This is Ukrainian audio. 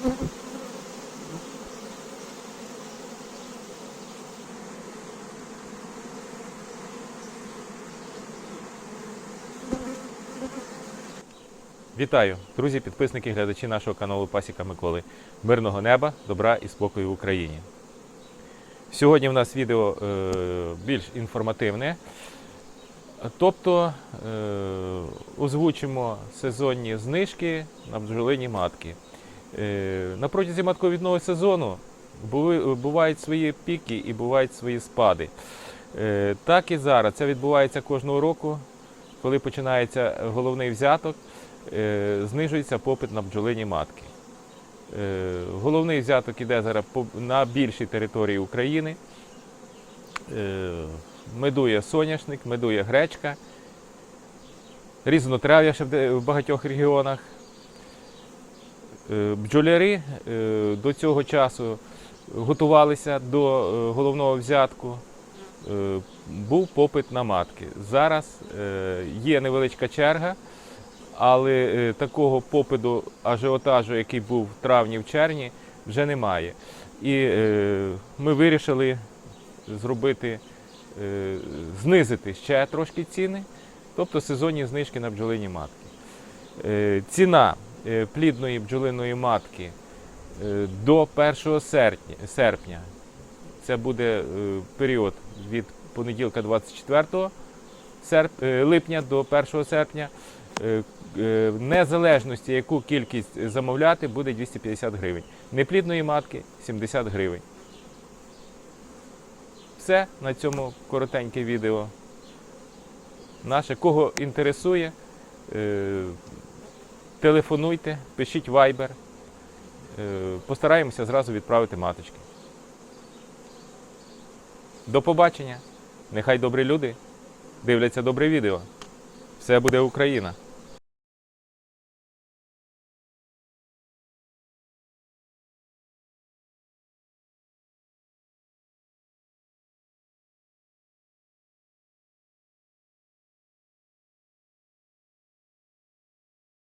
Вітаю, друзі, підписники, глядачі нашого каналу Пасіка Миколи. Мирного неба, добра і спокою в Україні. Сьогодні в нас відео е, більш інформативне. Тобто е, озвучимо сезонні знижки на бджолині матки. Е, на протязі матковідного сезону бувають свої піки і бувають свої спади. Е, так і зараз. Це відбувається кожного року, коли починається головний взяток е, знижується попит на бджолині матки. Головний взяток іде зараз на більшій території України. Медує соняшник, медує гречка, різнотрав'я ще в багатьох регіонах. Е, Бджоляри е, до цього часу готувалися до е, головного взятку. Був попит на матки. Зараз є невеличка черга, але такого попиту ажіотажу, який був в травні в червні, вже немає. І ми вирішили зробити, знизити ще трошки ціни, тобто сезонні знижки на бджолині матки. Ціна плідної бджолиної матки е, до 1 серпня, це буде е, період від понеділка 24 серп, е, липня до 1 серпня. Е, е, незалежності, яку кількість замовляти, буде 250 гривень. Неплідної матки 70 гривень. Все на цьому коротеньке відео. Наше. Кого інтересує, е, телефонуйте, пишіть. Е, Постараємося зразу відправити маточки. До побачення. Нехай добрі люди дивляться добре відео. Все буде Україна.